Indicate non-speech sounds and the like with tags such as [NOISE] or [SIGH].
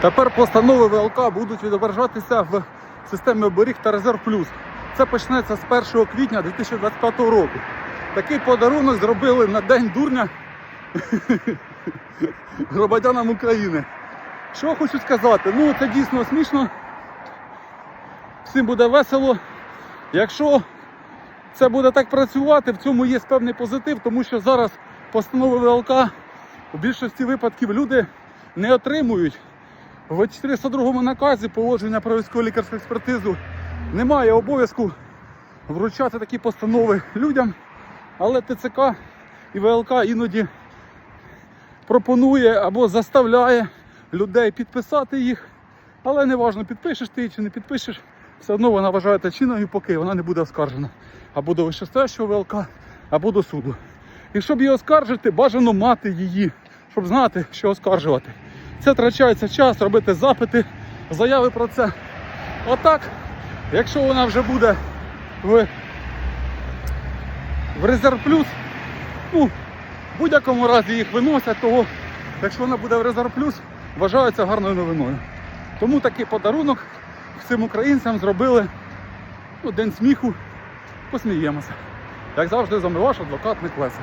Тепер постанови ВЛК будуть відображатися в системі оберіг та резерв плюс. Це почнеться з 1 квітня 2025 року. Такий подарунок зробили на День дурня [LAUGHS] громадянам України. Що хочу сказати? Ну, це дійсно смішно. Всім буде весело. Якщо це буде так працювати, в цьому є певний позитив, тому що зараз постанови ВЛК у більшості випадків люди не отримують. В 402 наказі положення про військово лікарську експертизу немає обов'язку вручати такі постанови людям, але ТЦК і ВЛК іноді пропонує або заставляє людей підписати їх. Але не важно, підпишеш ти її чи не підпишеш, все одно вона вважається чинною, поки вона не буде оскаржена. Або до вищестоящого ВЛК, або до суду. І щоб її оскаржити, бажано мати її, щоб знати, що оскаржувати. Це втрачається час, робити запити, заяви про це. Отак, якщо вона вже буде в, в резерв плюс, ну, в будь-якому разі їх виносять, того, якщо вона буде в резерв плюс, вважається гарною новиною. Тому такий подарунок всім українцям зробили ну, День сміху. Посміємося. Як завжди, з вами ваш адвокат Миколеса.